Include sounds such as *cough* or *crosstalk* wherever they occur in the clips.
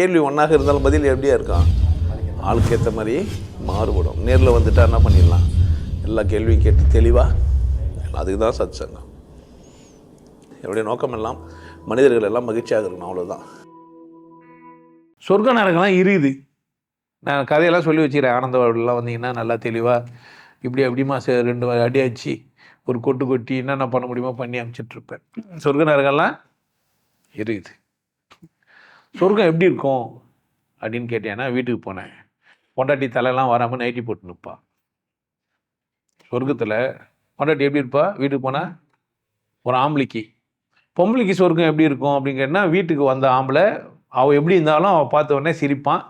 கேள்வி ஒன்றாக இருந்தாலும் பதில் எப்படியா இருக்கான் ஆளுக்கு ஏற்ற மாதிரி மாறுபடும். நேரில் வந்துட்டா என்ன பண்ணிடலாம்? எல்லா கேள்வியும் கேட்டு தெளிவாக அதுக்கு தான் சத் சங்கம் என்னுடைய நோக்கம் எல்லாம் மனிதர்கள் எல்லாம் மகிழ்ச்சியாக இருக்கணும் அவ்வளோதான் சொர்க்க நரகம்லாம் இருது நான் கதையெல்லாம் சொல்லி வச்சுக்கிறேன். ஆனந்தவாடெலாம் வந்தீங்கன்னா நல்லா தெளிவாக இப்படி அப்படிமா சே- ரெண்டு அடி ஆச்சு ஒரு கொட்டு கொட்டி என்னென்ன பண்ண முடியுமோ பண்ணி அனுப்பிச்சிட்ருப்பேன் சொர்க்க நரகம்லாம் இருக்குது சொர்க்கம் எப்படி இருக்கும்? அப்படின்னு கேட்டேன்னா வீட்டுக்கு போனேன். பொண்டாட்டி தலையெல்லாம் வராமல் நைட்டி போட்டு நிற்பா சொர்க்கத்தில் பொண்டாட்டி எப்படி இருப்பா? வீட்டுக்கு போனால் ஒரு ஆம்பளைக்கு. பொம்பளைக்கு சொர்க்கம் எப்படி இருக்கும் அப்படின்னு கேட்டா வீட்டுக்கு வந்த ஆம்பளை அவள் எப்படி இருந்தாலும் அவள் பார்த்த உடனே சிரிப்பான்.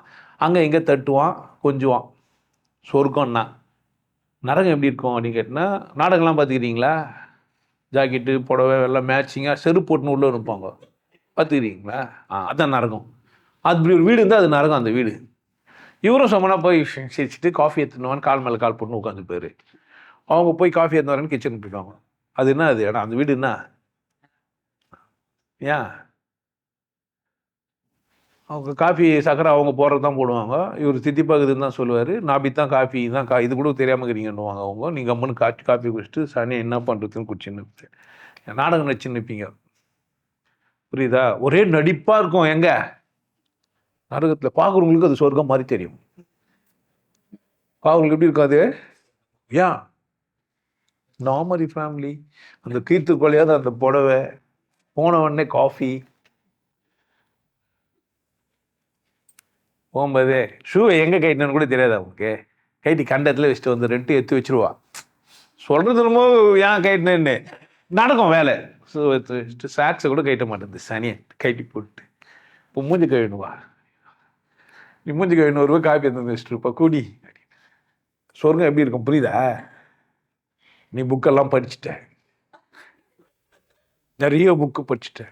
அங்கே இங்கே தட்டுவான் கொஞ்சுவான். சொர்க்கம்னா. நரகம் எப்படி இருக்கும் அப்படின்னு கேட்டினா நாடகம்லாம் பார்த்துக்கிறீங்களா ஜாக்கெட்டு புடவை எல்லாம் மேட்சிங்காக செருப்பு போட்டுன்னு உள்ளே இருப்பாங்க பார்த்துக்கிறீங்களா? ஆ. அதான் நரகம். அது இப்படி ஒரு வீடு இருந்தால் அது நரகம் அந்த வீடு. இவரும் சொன்னா போய் சிரிச்சிட்டு காஃபி எடுத்துனுவான்னு கால் மேலே கால் போட்டு உட்காந்துப்பாரு அவங்க போய் காஃபி எடுத்து வரேன்னு கிச்சனுக்கு போயிடுவாங்க. அது என்ன அது? இடம் அந்த வீடு என்ன? ஏன் அவங்க காஃபி சக்கரை அவங்க போடுறது தான் போடுவாங்க. இவர் தித்தி பகுதுன்னு தான் சொல்லுவார். நாபி தான் காஃபி தான் கா இது கூட தெரியாமல் இருக்கிறீங்கன்னுவாங்க அவங்க. நீங்கள் அம்மனு காஃபி காஃபி குடிச்சிட்டு சனி என்ன பண்ணுறதுன்னு குடிச்சுன்னு நாடகம் நடிச்சு நிற்பீங்க புரியுதா? ஒரே நடிப்பாக இருக்கும் எங்க? நரகத்தில் பார்க்குறவங்களுக்கு அது சொர்க்கம் மாதிரி தெரியும். பார்க்குறவங்களுக்கு எப்படி இருக்காது ஏன் நார்மலி ஃபேமிலி அந்த கீர்த்து கொலையாத அந்த புடவை. போனவொடனே காஃபி போகும்போது ஷூவை எங்கே கைட்டினு கூட தெரியாது அவங்களுக்கு கைட்டி கண்டத்தில் வச்சுட்டு வந்து ரெண்டு எடுத்து வச்சிருவா. சொல்கிறது என்னமோ ஏன் கைட்டினேன்னு. நடக்கும் வேலை. சாக்ஸை கூட கைட்ட மாட்டேங்குது சனியை கைட்டி போட்டு. இப்போ மூஞ்சி கழுவினுவா நீ மூஞ்சி கழுவினு ஒரு காப்பி எடுத்து வச்சுட்டு இருப்பா. கூடி. சொர்க்கம் எப்படி இருக்கும் புரியுதா? நீ புக்கெல்லாம் படிச்சுட்ட. நிறைய புக்கு படிச்சுட்ட.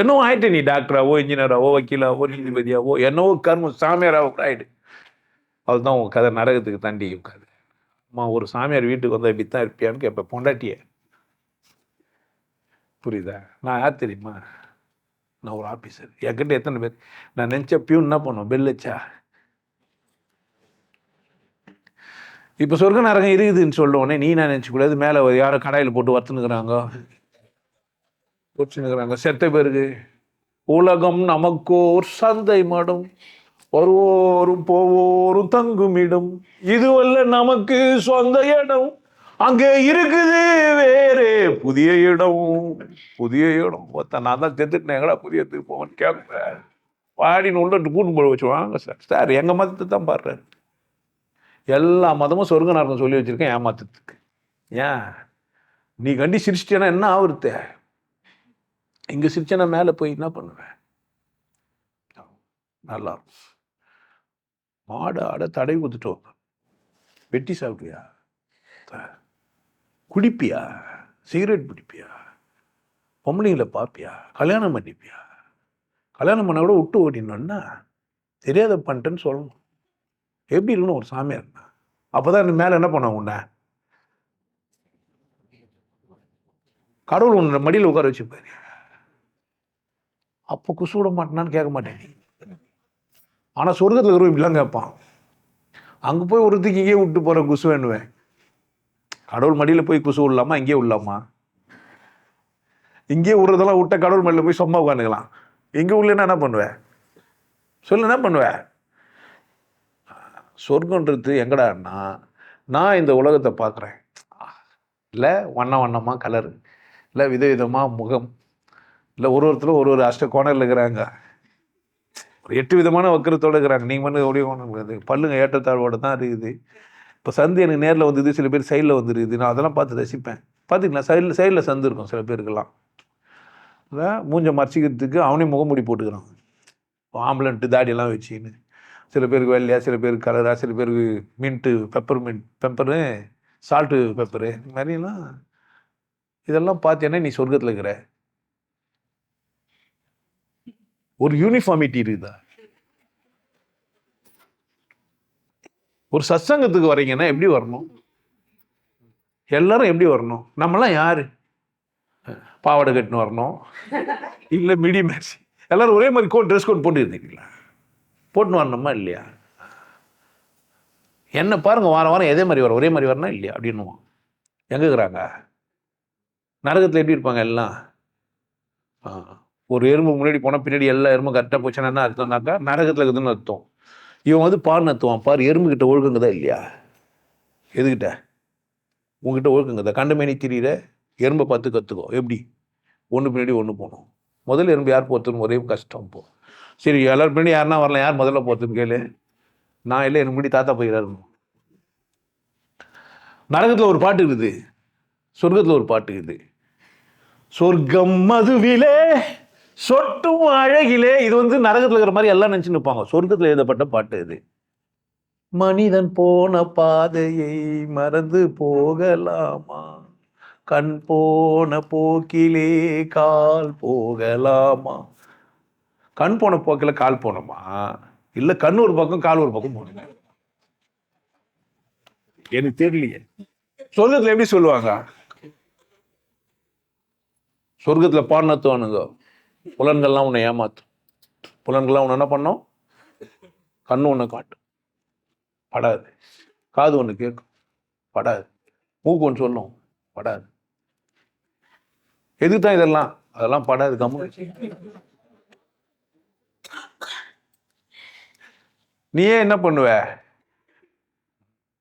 என்னவோ ஆயிட்ட நீ டாக்டராவோ இன்ஜினியராவோ வக்கீலாவோ நீதிபதியாவோ என்னவோ கர்ம சாமியாராவோ கூட ஆயிடு. அதுதான் உன் கதை நரகத்துக்கு தாண்டி கதை அம்மா ஒரு சாமியார் வீட்டுக்கு வந்தால் இப்படி தான் இருப்பியான்னு கேட்பேன். பொண்டாட்டியை. புரியுதா? நான் யார் தெரியுமா? நான் ஒரு ஆஃபீஸர் என்கிட்ட எத்தனை பேர்? நான் நினச்ச பியூன் என்ன பண்ணுவேன் பெல் வச்சா? இப்போ சொர்க்க நரகம் இருக்குதுன்னு சொல்ல உடனே நீ நான் நினச்சிக்கூடாது மேலே யாரோ கடாயில் போட்டு வறுத்துனுக்குறாங்க வச்சுனுக்குறாங்க செத்த பேருக்கு உலகம் நமக்கோர் சந்தை மடம். வருவோரும் போவோரும் தங்குமிடம். இதுவல்ல நமக்கு சொந்த இடம். அங்கே இருக்குது வேறு புதிய இடம் புதிய இடம். பார்த்தா நான் தான் செத்துட்டேன் எங்கடா புதிய இடத்துக்கு போவேன்னு கேட்குறேன் பாடின்னு உள்ள கூண்டு போட வச்சுவாங்க சார். சார் எங்கள் மதத்தை தான் பாடுறாரு. எல்லா மதமும் சொர்க்க நரகம் சொல்லி வச்சிருக்கேன் மதத்துக்கு. ஏன்? நீ கண்டி சிரிச்சிட்டேன்னா என்ன ஆகுறது இங்கே சிரிச்சேன்னா மேலே போய் என்ன பண்ணுவேன்? நல்லா இருக்கும். மாடு ஆட தடை ஊத்துட்டோம் வெட்டி சாப்பிட்றியா குடிப்பியா? சிகரெட் பிடிப்பியா? பொம்பளைங்களை பார்ப்பியா கல்யாணம் பண்ணிப்பியா? கல்யாணம் பண்ண கூட விட்டு ஓடினோன்னா தெரியாத பண்ணிட்டேன்னு சொல்லணும். எப்படி இருக்கணும் ஒரு சாமியார்? அப்போ தான் மேலே என்ன பண்ண உன்னை? கடவுள் உன்னை மடியில் உட்கார வச்சுப்பாரு. அப்போ குசு விட மாட்டேனான்னு கேட்க மாட்டேன் ஆனால் சொர்க்கத்தில் இருக்கிறவன் இப்படிலாம் கேட்பான். அங்கே போய் ஒருத்துக்கு இங்கே விட்டு போகிற குசு வேணுவேன். கடவுள் மடியில் போய் குசு விடலாமா? இங்கே விடலாமா? இங்கேயே விடுறதெல்லாம் விட்ட கடவுள் மடியில் போய் சும்மா உட்காந்துக்கலாம். இங்கே உள்ளேன்னா என்ன பண்ணுவேன் சொல்லு என்ன பண்ணுவேன் சொர்க்கன்றது எங்கடான்னா நான் இந்த உலகத்தை பார்க்குறேன். இல்லை வண்ண வண்ணமாக கலர். இல்லை விதவிதமாக முகம். இல்லை ஒரு ஒருத்தரும் ஒரு ஒரு அஷ்ட கோணரில் இருக்கிறாங்க. ஒரு எட்டு விதமான வக்கரத்தோடு இருக்கிறாங்க. நீங்கள் வந்து ஒரே கோணம் இருக்குது. பல்லுங்க ஏற்றத்தாழ்வோடு தான் இருக்குது. இப்போ சந்து எனக்கு நேரில் வந்தது சில பேர் சைடில் வந்துருக்குது. நான் அதெல்லாம் பார்த்து ரசிப்பேன். பார்த்திங்களா? சைடில் சைடில் சந்து இருக்கும் சில பேருக்கெல்லாம். இல்லை மூஞ்ச மறைச்சிக்கிறதுக்கு அவனே முகமூடி போட்டுக்கிறான். ஆம்புலன்ட்டு தாடியெல்லாம் வச்சுக்கின்னு. சில பேருக்கு வெள்ளையா சில பேருக்கு கலராக சில பேருக்கு mint pepper mint pepper salt pepper இந்த மாதிரிலாம். இதெல்லாம் பார்த்தேன்னா நீ சொர்க்கத்தில் இருக்கிற. ஒரு யூனிஃபார்மிட்டி இருக்குதா? ஒரு சத்சங்கத்துக்கு வரீங்கன்னா எப்படி வரணும்? எல்லாரும் எப்படி வரணும்? நம்மலாம் யார்? பாவாடை கட்டுன்னு வரணும். இல்லை மிடி மேட்சி எல்லோரும் ஒரே மாதிரி கோட் ட்ரெஸ் கோட் போட்டு இருந்தீங்களா போட்டுன்னு வரணுமா இல்லையா? என்ன பாருங்கள் வாரம் வாரம் எதே மாதிரி வரும் ஒரே மாதிரி வரணும் இல்லையா? அப்படின்னுவோம் எங்கே இருக்கிறாங்க? நரகத்தில் எப்படி இருப்பாங்க எல்லாம்? ஒரு எறும்பு முன்னாடி போனால் பின்னாடி எல்லா எறும்பும் கரெக்டாக போச்சுன்னா என்ன அர்த்தம்னாக்கா நரகத்தில் இருக்குதுன்னு அர்த்தம். இவன் வந்து பார் நத்துவான் பாரு எறும்புக்கிட்ட ஒழுக்கங்கதா இல்லையா? எதுக்கிட்ட உங்ககிட்ட ஒழுக்கங்கதா? கண்டமேனி திரியிற எறும்பை பார்த்து கற்றுக்கோ எப்படி? ஒன்று பின்னாடி ஒன்று போகணும். முதல்ல எறும்பு யார் போகிறதுன்னு ஒரே கஷ்டம் போ. சரி எல்லாரும் பின்னாடி யாருன்னா வரலாம். யார் முதல்ல போகிறதுன்னு கேளு. நான் இல்லை எனக்கு முன்னாடி தாத்தா போயிடாரு நரகத்தில் ஒரு பாட்டு இருக்குது. சொர்க்கத்தில் ஒரு பாட்டு இருக்குது. சொர்க்கம் மதுவிலே சொட்டும் அழகிலே இது வந்து நரகத்தில் இருக்கிற மாதிரி எல்லாம் நினச்சி நிற்பாங்க சொர்க்கத்தில் எழுதப்பட்ட பாட்டு இது. மனிதன் போன பாதையை மறந்து போகலாமா? கண் போன போக்கிலே கால் போகலாமா? கண் போன போக்கில் கால் போனோமா இல்லை கண் ஒரு பக்கம் கால் ஒரு பக்கம் போகணுமா? எனக்கு தெரியலையே. சொர்க்கத்தில் எப்படி சொல்லுவாங்க? சொர்க்கத்தில் பாடினத்துவானுங்க புலன்கள்லாம் உன்னை ஏமாத்தும். புலன்கள்லாம் உன்னை என்ன பண்ணோம்? கண்ணு ஒன்று காட்டும். படாது. காது ஒன்று கேட்கும். படாது. மூக்கு ஒன்று சொல்லும். படாது. எது தான் இதெல்லாம்? அதெல்லாம் படாது கம்மு. நீயே என்ன பண்ணுவ?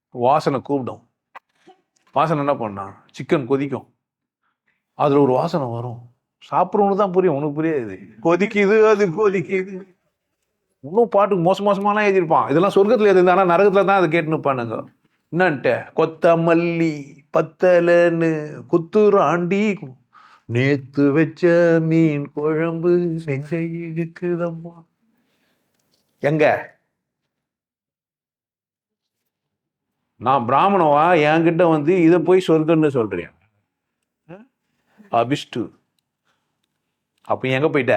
வாசனை கூப்பிடும். வாசனை என்ன பண்ணா? சிக்கன் கொதிக்கும். அதில் ஒரு வாசனை வரும். சாப்பிட்றவனுக்கு தான் புரியும். உனக்கு புரியாது. கொதிக்குது அது கொதிக்குது. இன்னும் பாட்டுக்கு மோச மோசமாலாம் எழுதியிருப்பான். இதெல்லாம் சொர்க்கத்தில் எழுதி ஆனால் நரகத்தில் தான் அதை கேட்டு நிற்பானுங்க என்னன்ட்ட? கொத்தமல்லி பத்தலன்னு குத்துராண்டி நேத்து வச்ச மீன் குழம்பு நெஞ்ச இழுக்குதம்மா எங்க? நான் பிராமணவா? என்கிட்ட வந்து இதை போய் சொர்க்கம்னு சொல்றேன். அபிஷ்டு. அப்போ எங்கே போயிட்ட.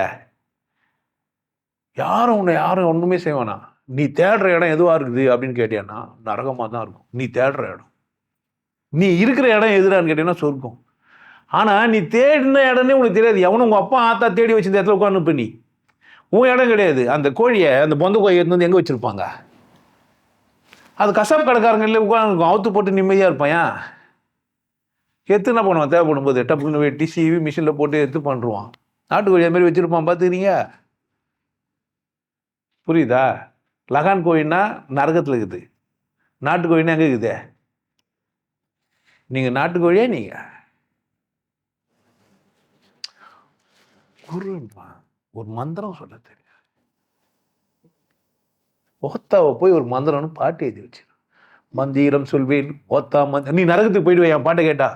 யாரும் உன்னை யாரும் ஒன்றுமே செய்வானா நீ தேடுற இடம் எதுவாக இருக்குது? அப்படின்னு கேட்டியான்னா நரகமாக தான் இருக்கும். நீ தேடுற இடம். நீ இருக்கிற இடம் எதுடான்னு கேட்டீங்கன்னா சொர்க்கம். ஆனால் நீ தேடின இடம்னே உனக்கு தெரியாது. எவனும் உங்கள் அப்பா ஆத்தா தேடி வச்சிருந்த இடத்துல உட்காந்து நீ. உன் இடம் கிடையாது. அந்த கோழியை அந்த பொந்த கோழியை எடுத்து வந்து எங்கே வச்சுருப்பாங்க? அது கசாப் கடைக்காரங்க இல்லை உட்காந்து அவுத்து போட்டு நிம்மதியாக இருப்பாயா எடுத்து என்ன பண்ணுவான்? தேவைப்படும் போது டப்புன்னு வெட்டி சீவி மிஷினில் போட்டு எடுத்து பண்ணுருவான் நாட்டுக்கோழி அது மாதிரி வச்சுருப்பான் பார்த்துக்கிறீங்க புரியுதா? லகான் கோழின்னா நரகத்தில் இருக்குது. நாட்டுக்கோழின்னா எங்கே இருக்குது? நீங்கள் நாட்டுக்கோழியே நீங்கள் ஒரு மந்திரம் சொல்ல தெரியாது. ஓத்தாவை போய் ஒரு மந்திரம்னு பாட்டு எழுதி வச்சு மந்திரம் சொல்வேன் ஓத்தா மந்த் நீ நரகத்துக்கு போயிடுவேன் என் பாட்டை கேட்டா.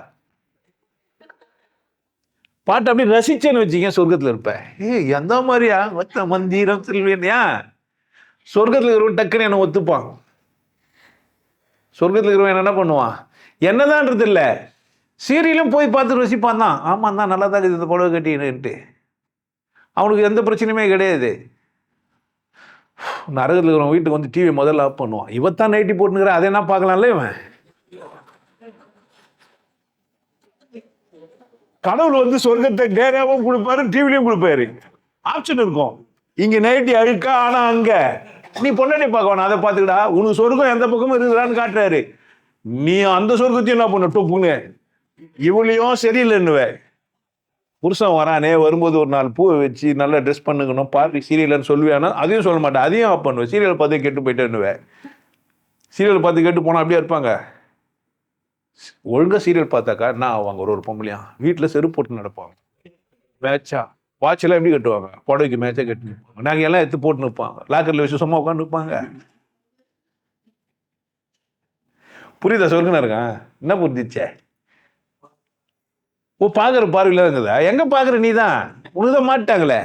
பாட்டை அப்படியே ரசிச்சேன்னு வச்சுக்க சொர்க்கத்தில் இருப்பேன் ஏய் எந்த மாதிரியா? மத்த மந்திரம் சொல்வேன் ஏன் சொர்க்கத்தில் இருக்கிறவன் டக்குன்னு என்னை ஒத்துப்பான். சொர்க்கத்தில் இருக்கிறவன் என்ன பண்ணுவான்? என்னதான்றது இல்லை. சீரியலும் போய் பார்த்து ரசிப்பான் தான். ஆமாம் தான் நல்லா தான் இருக்குது இந்த புடவை கட்டின்னுட்டு அவனுக்கு எந்த பிரச்சனையுமே கிடையாது. நரகத்தில் இருக்கிறவன் வீட்டுக்கு வந்து டிவி முதல்ல ஆஃப் பண்ணுவான். இவத்தான் நைட்டி போட்டுங்கிற அதை என்ன பார்க்கலாம்ல இவன்? கடவுள் வந்து சொர்க்கத்தை நேராகவும் கொடுப்பாரு டிவிலையும் கொடுப்பாரு. ஆப்ஷன் இருக்கும். இங்க நைட்டி அழுக்கா ஆனா அங்க. நீ பொண்ணாடி பார்க்க வேணாம் அதை பார்த்துக்கடா. உனக்கு சொர்க்கம் எந்த பக்கமும் இருக்குதான்னு காட்டுறாரு. நீ அந்த சொர்க்கத்தையும் என்ன பண்ண டொப்புங்க இவளையும் சரியில்லைன்னுவே. புருஷன் வரானே வரும்போது ஒரு நாள் பூவை வச்சு நல்லா ட்ரெஸ் பண்ணுக்கணும் பார்ட்டி சீரியல்னு சொல்லுவேன்னா அதையும் சொல்ல மாட்டேன். அதையும் ஆஃப் பண்ணுவேன் சீரியல் பார்த்து கெட்டு போயிட்டேன்னுவேன் சீரியல் பார்த்து கேட்டு போனால் அப்படியே இருப்பாங்க. ஒழுங்காக சீரியல் பார்த்தாக்கா என்ன ஆவாங்க. ஒரு ஒரு பொம்பளையா. வீட்டில் செருப்பு போட்டு நடப்பாங்க. மேட்சா வாட்செல்லாம் எப்படி கட்டுவாங்க? புடவைக்கு மேட்சா கட்டி நிற்பாங்க நாங்கள் எல்லாம் எடுத்து போட்டு நிற்பாங்க லாக்கரில் வச்சு சும்மா உட்காந்து நிற்பாங்க புரியுதா? சொல்லுங்க இருக்கேன். என்ன புரிஞ்சிச்சே? ஓ பார்க்குற பார்வையில் இருக்குதா. எங்கே பார்க்குற நீ தான் உனக்கு தான் மாட்டாங்களே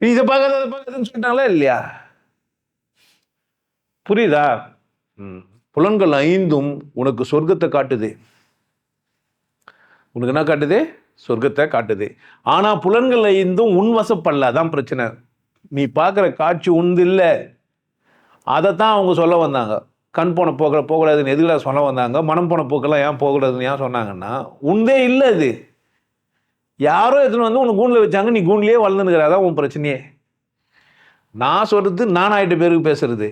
நீ இதை பார்க்காத அதை பார்க்காதுன்னு சொல்லிட்டாங்களா இல்லையா? புரியுதா? ம். புலன்கள் ஐந்தும் உனக்கு சொர்க்கத்தை காட்டுது. உனக்கு என்ன காட்டுது? சொர்க்கத்தை காட்டுது. ஆனால் புலன்கள் ஐந்தும் உன் வசப்படல அதான் பிரச்சனை. நீ பார்க்குற காட்சி உண்டு இல்லை அதைத்தான் அவங்க சொல்ல வந்தாங்க. கண் போன போக்கில் போகக்கூடாதுன்னு எதுக்குடா சொல்ல வந்தாங்க? மனம் போன போக்கெல்லாம் ஏன் போகக்கூடாதுன்னு ஏன் சொன்னாங்கன்னா உண்டே இல்லை அது. யாரோ எடுத்துன்னு வந்து உனக்கு கூண்டில் வச்சாங்க நீ கூண்டிலே வளர்ந்துனுக்கிற அதான் உன் பிரச்சனையே. நான் சொல்கிறது நான் ஆகிட்ட பேருக்கு பேசுறது.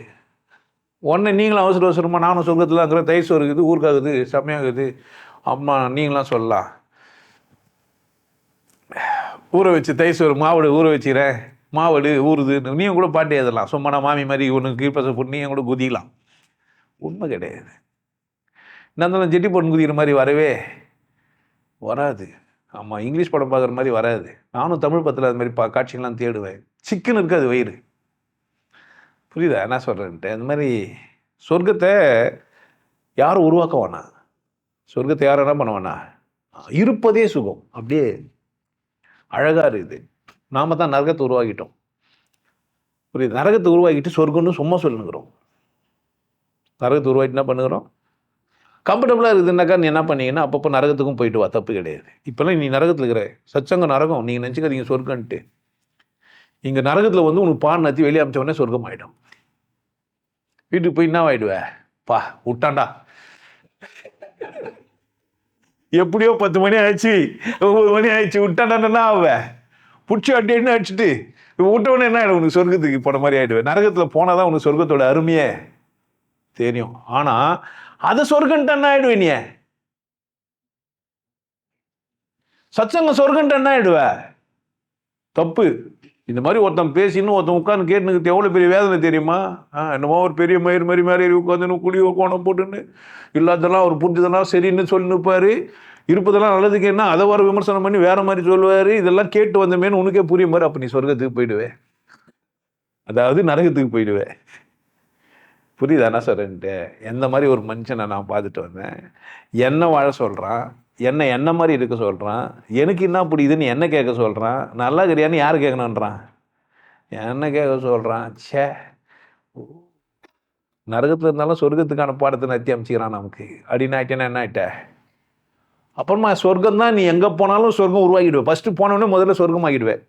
ஒன்று நீங்களும் அவசர அவசரமாக நானும் சொர்க்கத்தில் இருக்கிற தை இருக்குது ஊருக்காகுது செம்மையாகுது அம்மா நீங்களாம் சொல்லலாம் ஊற வச்சு தை சோறு மாவடு ஊற வச்சுக்கிறேன். மாவடு ஊறுது. நீயும் கூட பாட்டு எழுதலாம் சும்மா நான் மாமி மாதிரி உனக்கு கீழ்ப்பச போட்டு நீயும் கூட குதிக்கலாம். உண்மை கிடையாது. நந்தனம் ஜெட்டி பொண்ணு குதிக்கிற மாதிரி வரவே வராது. ஆமாம் இங்கிலீஷ் படம் பார்க்குற மாதிரி வராது. நானும் தமிழ் பத்தில் அது மாதிரி பா காட்சிகள்லாம் தேடுவேன். சிக்கன் இருக்காது வயிறு. புரியுதா? என்ன சொல்கிறேன்ட்டு அந்த மாதிரி சொர்க்கத்தை யாரும் உருவாக்க வேணாம் சொர்க்கத்தை யாரும் என்ன பண்ண வேணாம் இருப்பதே சுகம். அப்படியே அழகாக இருக்குது. நாம தான் நரகத்தை உருவாக்கிட்டோம். புரியுது? நரகத்தை உருவாக்கிட்டு சொர்க்கம்னு சும்மா சொல்லுங்கிறோம். நரகத்தை உருவாக்கிட்டு என்ன பண்ணுகிறோம்? கம்ஃபர்டபுளாக இருக்குதுன்னாக்கா நீ என்ன பண்ணீங்கன்னா அப்பப்போ நரகத்துக்கும் போயிட்டு வா. தப்பு கிடையாது. இப்போல்லாம் நீ நரகத்தில் இருக்கிற சச்சங்க நரகம். நீங்கள் நினச்சிக்காதீங்க சொர்க்கன்ட்டு. இங்கே நரகத்தில் வந்து உனக்கு பான் நத்தி வெளியே அமிச்ச உடனே சொர்க்கம் ஆகிடும் வீட்டுக்கு போய் என்ன ஆயிடுவ? பா விட்டாண்டா எப்படியோ பத்து மணி ஆயிடுச்சு ஒன்பது மணி ஆயிடுச்சு விட்டான்டா ஆவ? பிடிச்சி அட்டின்னு அடிச்சுட்டு விட்டவொடனே என்ன ஆகிடும் உனக்கு சொர்க்கத்துக்கு போன மாதிரி ஆகிடுவேன் நரகத்தில் போனால் தான் உனக்கு சொர்க்கத்தோட அருமையே தெரியும். ஆனால் அதை சொர்க்கன்ட்டு என்ன ஆயிடுவேன் நீ? சச்சங்க சொர்க்கன்ட்டு என்ன ஆகிடுவ தப்பு. இந்த மாதிரி ஒருத்தன் பேசின்னு ஒருத்தன் உட்காந்து கேட்டுனுக்கு எவ்வளோ பெரிய வேதனை தெரியுமா? ஆ என்னமோ ஒரு பெரிய மயிர் மாதிரி மாதிரி உட்காந்து குழி கோணம் போட்டுன்னு இல்லாததெல்லாம் அவர் புரிஞ்சதெல்லாம் சரின்னு சொல்லி நிற்பார் இருப்பதெல்லாம் நல்லதுக்கு என்ன? அதை வர விமர்சனம் பண்ணி வேற மாதிரி சொல்லுவார். இதெல்லாம் கேட்டு வந்தமேன்னு உனக்கே புரிய மாதிரி அப்போ நீ சொர்க்கத்துக்கு போயிடுவே. அதாவது நரகத்துக்கு போயிடுவே. புரியுதானா சார் எந்த மாதிரி ஒரு மனுஷனை நான் பார்த்துட்டு வந்தேன். என்ன வாழ சொல்கிறான் என்ன என்ன மாதிரி இருக்க சொல்கிறான் எனக்கு என்ன பிடிக்குதுன்னு என்ன கேட்க சொல்கிறான் நல்லா கிடையான்னு யார் கேட்கணுன்றான் என்ன கேட்க சொல்கிறான் ச்சே. நரகத்தில் இருந்தாலும் சொர்க்கத்துக்கான பாடத்தை நத்தி அமைச்சிக்கிறான் நமக்கு. அப்படின்னு ஆயிட்டேன்னா என்ன ஆகிட்ட அப்புறமா சொர்க்கம் தான் நீ எங்கே போனாலும் சொர்க்கம் உருவாக்கிடுவேன் ஃபஸ்ட்டு போனோடனே முதல்ல சொர்க்கம் ஆகிடுவேன்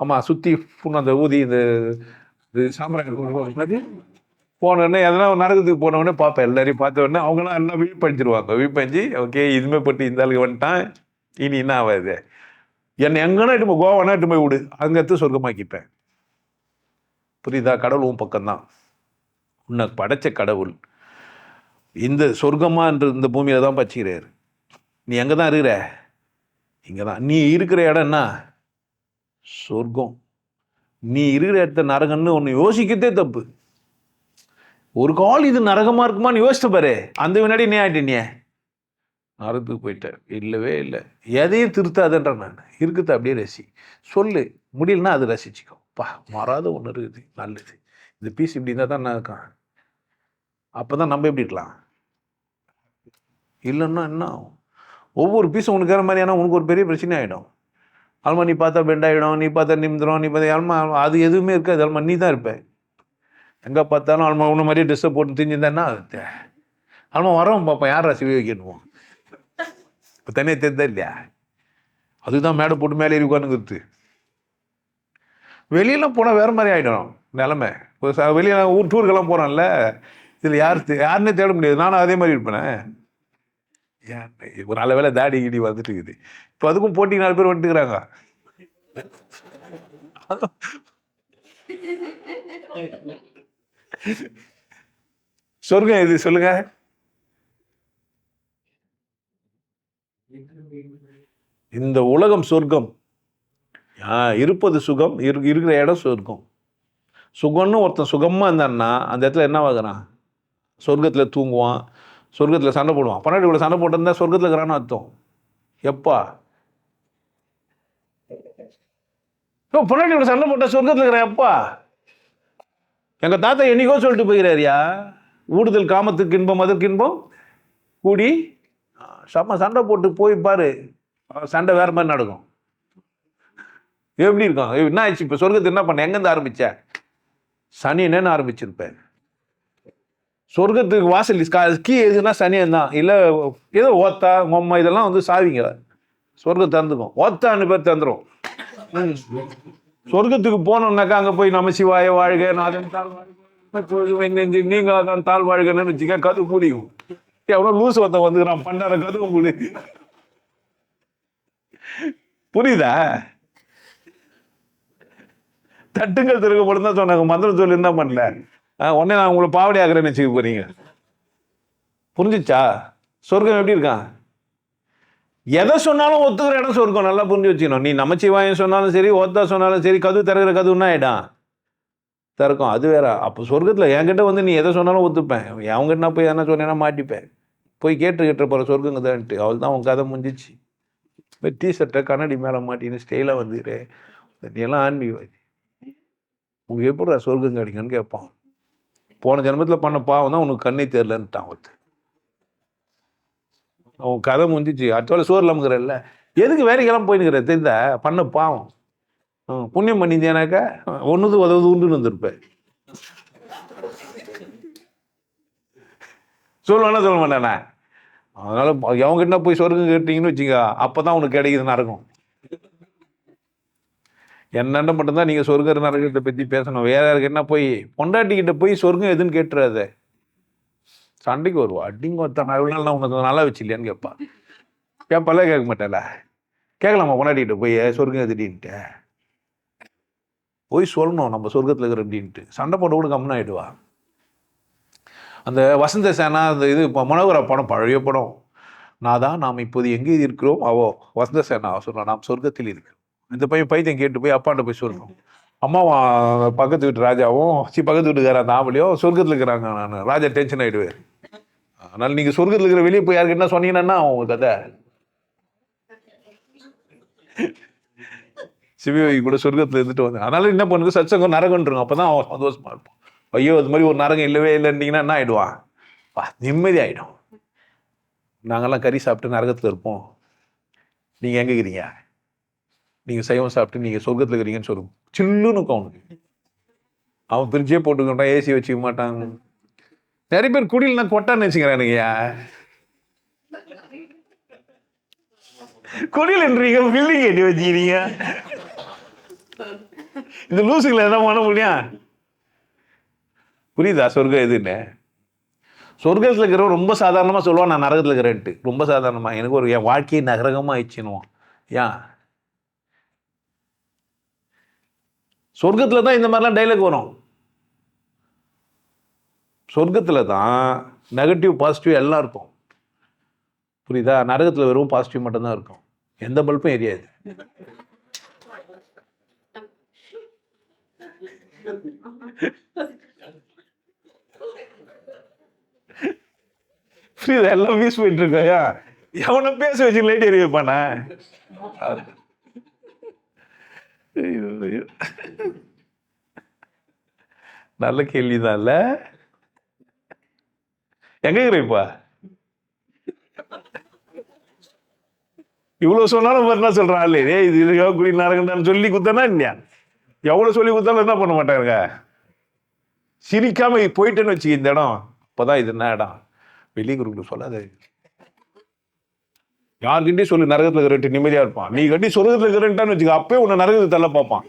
ஆமாம் சுற்றி அந்த ஊதி இந்த இது சாம்பிராணி போனோடனே எதனா நரகத்துக்கு போனவுடனே பார்ப்பேன். எல்லாரையும் பார்த்த உடனே அவங்களாம் எல்லாம் விழிப்பஞ்சிருவாங்க விழிப்பஞ்சு ஓகே இதுமே பட்டு இந்த ஆளுக்கு வந்துட்டான். இனி என்ன ஆகாது என்னை எங்கன்னா இட்டு போய் கோவானா இட்டு போய் விடு. அங்கேத்து எடுத்து சொர்க்கமாக்கிப்பேன். புரியுதா? கடவுள் உன் பக்கம்தான். உன்னை படைச்ச கடவுள். இந்த சொர்க்கமான்ற இந்த பூமியில் தான் பச்சிக்கிறாரு. நீ எங்கே தான் இருக்கிற? இங்கே தான் நீ இருக்கிற இடம் என்ன? சொர்க்கம். நீ இருக்கிற இடத்த நரகன்னு ஒன்று யோசிக்கிறதே தப்பு. ஒரு கால் இது நரகமாக இருக்குமான்னு யோசிச்சு பாரு. அந்த முன்னாடி நீ ஆயிட்டீங்க நரகத்துக்கு போயிட்டேன் இல்லவே இல்லை. எதையும் திருத்தாதன்ற நான். இருக்குது அப்படியே ரசி. சொல்லு. முடியலன்னா அது ரசிச்சுக்கோ. பா மாறாத ஒன்று இருக்குது. நல்லது. இந்த பீஸ் இப்படி இருந்தால் தான் நான் இருக்கான். அப்போ தான் நம்ம எப்படி இருக்கலாம்? இல்லைன்னா என்ன ஆகும்? ஒவ்வொரு பீஸும் உனக்கு ஏற மாதிரியான உனக்கு ஒரு பெரிய பிரச்சனை ஆகிடும் அல்மா நீ பார்த்தா பெண்ட் ஆகிடும் நீ பார்த்தா நிமிந்துடும் நீ பார்த்தா அல்மா அது எதுவுமே இருக்காது. அல்மா நீ தான் இருப்பேன் எங்கே பார்த்தாலும் அல்மா உன்ன மாதிரியே ட்ரெஸ்ஸை போட்டு திஞ்சிருந்தேன்னா அல்மா வரோம் பார்ப்போம் யார் ராசி வைக்கணும் இப்போ தனியாக தெரிந்தா இல்லையா? அதுதான் மேடை போட்டு மேலே ஏறி உட்காந்துக்கிறது வெளியெல்லாம் போனால் வேறு மாதிரி ஆகிடும் நிலமை. இப்போ ச வெளியே நான் ஊர் டூருக்கெல்லாம் போகிறேன்ல இதில் யார் யாருன்னே தேட முடியாது. நானும் அதே மாதிரி இருப்பேனே. ஏன் ஒரு நல்ல வேலை தாடி கிடி வந்துட்டு இருக்குது. இப்போ அதுக்கும் போட்டி நாலு பேர் வந்துட்டுக்கிறாங்க. *laughs* சொர்க்கம் இது சொல்லுங்க. இந்த உலகம் சொர்க்கம். ஆ, இருப்பது சுகம் இரு இருக்கிற இடம் சொர்க்கம். சுகம்னு ஒருத்தன் சுகமாக இருந்தான்னா அந்த இடத்துல என்ன ஆகுறான் சொர்க்கத்தில் தூங்குவான். சொர்க்கத்தில் சண்டை போடுவான். பன்னாடி கூட சண்டை போட்டிருந்தா சொர்க்கத்தில் இருக்கிறான்னு அர்த்தம். எப்பா? ஓ பொன்னாடி கூட சண்டை போட்டால் சொர்க்கத்தில் இருக்கிறேன் எப்பா? எங்கள் தாத்தா என்னைக்கோ சொல்லிட்டு போகிறாரியா ஊடுதல் காமத்துக்கு இன்பம் அதற்கு இன்பம். கூடி செம்ம சண்டை போட்டு போய் பாரு. சண்டை வேறு மாதிரி நடக்கும். எப்படி இருக்கும்? என்ன ஆயிடுச்சு? இப்போ சொர்க்கத்தை என்ன பண்ண? எங்கேருந்து ஆரம்பித்த சனி ஆரம்பிச்சிருப்பேன் சொர்க்கத்துக்கு வாசல் கா- கீ எதுனா சனியன் தான் இல்லை ஏதோ ஓத்தா மொம்மை இதெல்லாம் வந்து சாவிங்க. சொர்க்கம் திறந்துக்கும். ஓத்தான்னு பேர் திறந்துரும். சொர்க்கத்துக்கு போனோம்னாக்கா அங்கே போய் நம்ம சிவாய வாழ்க நாதன் தாழ் வாழ்க. நீங்க தான் தாழ் வாழ்கன்னு வச்சுக்க கது முடியும் எவ்வளோ லூஸ் வந்து வந்துக்கிறான். பண்டார கது மூடி புரியுதா? தட்டுங்கள் திருக்கப்படும் தான் சொன்னாங்க. மந்திரம் சொல்லி என்ன பண்ணல. ஆ, உடனே நான் உங்களை பாவடி ஆகிறேன்னு வச்சுக்க போறீங்க. புரிஞ்சிச்சா? சொர்க்கம் எப்படி இருக்கான்? எதை சொன்னாலும் ஒத்துக்கிற இடம் சொர்க்கம். நல்லா புரிஞ்சு வச்சுக்கணும். நீ நமச்சிவாயம் சொன்னாலும் சரி ஒத்தா சொன்னாலும் சரி கது திறக்கிற கதுன்னா இடம். திறக்கும். அது வேற. அப்போ சொர்க்கத்தில் என்கிட்ட வந்து நீ எதை சொன்னாலும் ஒத்துப்பேன். அவங்ககிட்ட நான் போய் என்ன சொன்னேன்னா மாட்டிப்பேன். போய் கேட்டு கேட்டு போகிற சொர்க்கங்க அவள் தான் உன் கதை முடிஞ்சிச்சு. இப்போ டிஷர்ட்டை கண்ணாடி மேலே மாட்டின்னு ஸ்டைலாக வந்துரு நீ எல்லாம் ஆன்மீகவாதி உங்களுக்கு எப்படி சொர்க்கம் கிடைக்குன்னு கேட்பான். போன ஜென்மத்தில் பண்ண பாவம் தான் உனக்கு கண்ணே தெரிலன்ட்டான் ஒருத்தர் அவன் கதை முடிஞ்சிச்சு. அடுத்த சோறு இல்லாமங்கிறல்ல எதுக்கு வேலைக்கெல்லாம் போயினுக்கிற தெரிந்த பண்ண பாவம். புண்ணியம் பண்ணியிருந்தேனாக்கா ஒன்றுது உதவுது உண்டுன்னு வந்திருப்பேன் சொல்லுவானா சொல்ல மாட்டானே? அதனால அவங்ககிட்ட போய் சொர்க்கம் கேட்டீங்கன்னு வச்சுங்க அப்பதான் உனக்கு கிடைக்குது நடக்கும் என்னென்ன மட்டும்தான் நீங்கள் சொர்க்க நரகத்தை பற்றி பேசணும். வேற யாருக்கு என்ன போய் பொண்டாட்டிக்கிட்ட போய் சொர்க்கம் எதுன்னு கேட்டுறாது. சண்டைக்கு வருவா. அடிங்க ஒருத்தன் நான் நாள் நான் உனக்கு நல்லா வச்சு இல்லையான்னு கேட்பா கேட்பால கேட்க மாட்டேல கேட்கலாமா கொண்டாடிட்டு போய் சொர்க்கம் திடீன்ட்டு போய் சொல்லணும் நம்ம சொர்க்கத்தில் இருக்கிற அப்படின்ட்டு சண்டை போட்டு கூட கம்முன்னு ஆகிடுவா அந்த வசந்த சேனா அந்த இது இப்போ மனோகர படம் பழைய படம். நான் தான் நாம் இப்போது எங்கே இருக்கிறோம்? அவோ வசந்த சேனா சொல்கிறான் நாம் சொர்க்கத்தில் இருக்கிறோம். இந்த பையன் பைத்தியம் கேட்டு போய் அப்பாண்ட போய் சொல்லணும் அம்மாவும் பக்கத்து வீட்டு ராஜாவும் சி பக்கத்து வீட்டுக்கார அந்த ஆம்பளையும் சொர்க்கத்தில் இருக்கிறாங்க நான். ராஜா டென்ஷன் ஆகிடுவார் அதனால் நீங்கள் சொர்க்கத்தில் இருக்கிற வெளியே போய் யாருக்கு என்ன சொன்னீங்கன்னா உங்க கதை. சிவயோகி கூட சொர்க்கத்தில் இருந்துட்டு வந்தேன். அதனால என்ன பண்ணுங்க சச்சங்கம் நரகன்றுங்க அப்போ தான் அவன் சந்தோஷமா இருப்பான். ஐயோ அது மாதிரி ஒரு நரகம் இல்லவே இல்லைன்னீங்கன்னா என்ன ஆயிடுவான்? வா நிம்மதி ஆயிடும். நாங்கெல்லாம் கறி சாப்பிட்டு நரகத்தில் இருப்போம். நீங்கள் எங்கே இருக்கிறீங்க? நீங்கள் சைவம் சாப்பிட்டு நீங்கள் சொர்க்கத்தில் இருக்கிறீங்கன்னு சொல்லுவோம் சில்லுன்னு இருக்கும் அவனுக்கு அவன் பிரிட்ஜே போட்டுக்கிட்டான் ஏசி வச்சுக்க மாட்டான். நிறைய பேர் குடியில் கொட்டான்னு வச்சுக்கிறானுங்க குடியில் என்றீங்க பில்டிங் கட்டி வச்சுக்கிறீங்க. இந்த லூசுகளை என்ன பண்ண முடியும் புரியுதா? சொர்க்கம் எதுன்னு? சொர்க்கத்தில் இருக்கிறவன் ரொம்ப சாதாரணமாக சொல்லுவான் நான் நரகத்தில் இருக்கிறேன்ட்டு. ரொம்ப சாதாரணமாக எனக்கு ஒரு என் வாழ்க்கையை நகரகமாக ஆயிடுச்சுன்னுவான் ஏன் சொர்க்கத்தில் தான் இந்த மாதிரிலாம் டைலாக் வரும். சொர்க்கத்தில் தான் நெகட்டிவ் பாசிட்டிவ் எல்லாம் இருக்கும். புரியுதா? நரகத்தில் வெறும் பாசிட்டிவ் மட்டும்தான் இருக்கும். எந்த பல்பும் எரியாது. புரியுதா? எல்லாம் வீஸ் போயிட்டு இருக்கையா எவனை பேச வச்சு லைட் எரிய வைப்பானே? ஐயோ, ஐயோ. நல்ல கேள்விதான்ல எங்க இருக்கிறப்பா இவ்வளவு சொன்னாலும் என்ன சொல்றான் இல்லையே ஏய் இது யோகா குடி நாரகண்டான்னு சொல்லி குத்தானா இல்லையா? எவ்வளவு சொல்லி குத்தாலும் என்ன பண்ண மாட்டாருங்க? சிரிக்காம போயிட்டேன்னு வச்சுக்க இந்த இடம். இப்பதான் இது என்ன இடம்? வெளியே குருக்குள்ள சொல்லாத. யார்கிட்டயும் சொல்லி நரகத்துல இருக்கிற நிம்மதியாக இருப்பான். நீ கட்டி சொர்க்கத்துல இருக்கிறன்ட்டான்னு வச்சுக்க அப்பயே உன்னை நரகத்துக்கு தள்ள பார்ப்பான்.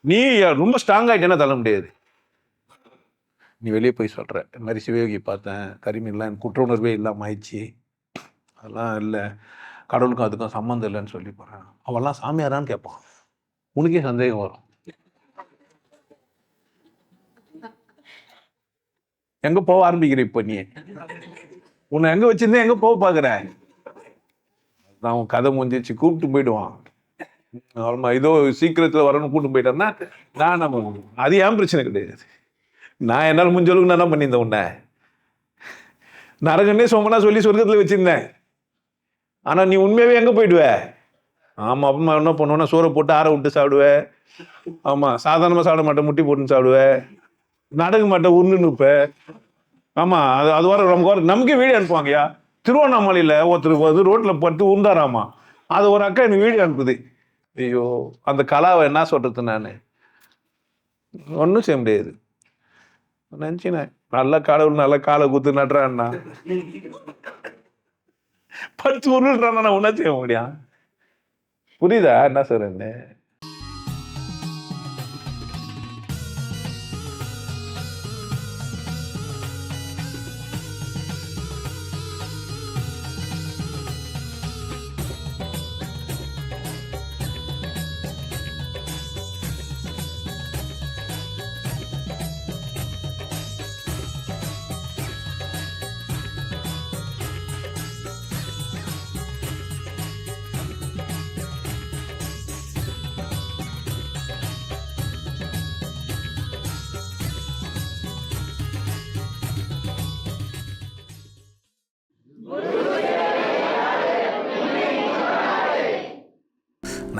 நீ ரொம்ப ஸ்ட்ராங் ஆயிட்டேன்னா தள்ள முடியாது. நீ வெளியே போய் சொல்கிற இந்த மாதிரி சிவயோகி பார்த்தேன். கரிமீன்லாம் எனக்கு குற்ற உணர்வே இல்லாமல் ஆயிடுச்சு. அதெல்லாம் இல்லை. கடவுளுக்கும் அதுக்கும் சம்மந்தம் இல்லைன்னு சொல்லி போகிறேன் அவெல்லாம் சாமியாரான்னு கேட்பான். உனக்கே சந்தேகம் வரும். எங்கே போக ஆரம்பிக்கிற இப்போ நீ? உன்னை எங்கே வச்சிருந்தே எங்கே போக பார்க்குற நான் உன் கதை முடிஞ்சிச்சு கூப்பிட்டு போயிடுவான். ஆமா ஏதோ சீக்கிரத்தில் வரணும்னு கூப்பிட்டு போயிட்டேன்னா நான் நம்ம அது ஏன் பிரச்சனை கிடையாது? நான் என்னால் முடிஞ்ச அளவுக்கு நான் என்ன பண்ணியிருந்தேன் உன்னை. நரகன்னே சோமனா சொல்லி சொர்க்கத்தில் வச்சுருந்தேன். ஆனால் நீ உண்மையாகவே எங்கே போயிடுவ? ஆமாம் அப்பமா என்ன பண்ணுவேன்னா சோறை போட்டு ஆற விட்டு சாப்பிடுவ. ஆமாம் சாதாரணமாக சாப்பிட மாட்டேன் முட்டி போட்டுன்னு சாப்பிடுவ. நடக்க மாட்டேன் உருண்டு நிற்பேன் ஆமாம் அது அது வர நமக்கு நமக்கே வீடியோ அனுப்புவாங்கய்யா. திருவண்ணாமலையில் ஒருத்தருக்கு வந்து ரோட்டில் பட்டு உண்டாராமா அது ஒரு அக்கா எனக்கு வீடியோ அனுப்புது. ஐயோ அந்த கலாவை என்ன சொல்கிறது நான்? ஒன்றும் செய்ய முடியாது. நினச்சினேன் நல்ல கடவுள் நல்ல காலை குத்து நட்டுறான்னா படுத்து உருள்றான் நான் ஒன்றா செய்ய முடியும்? புரியுதா? என்ன சொல்றேன்னு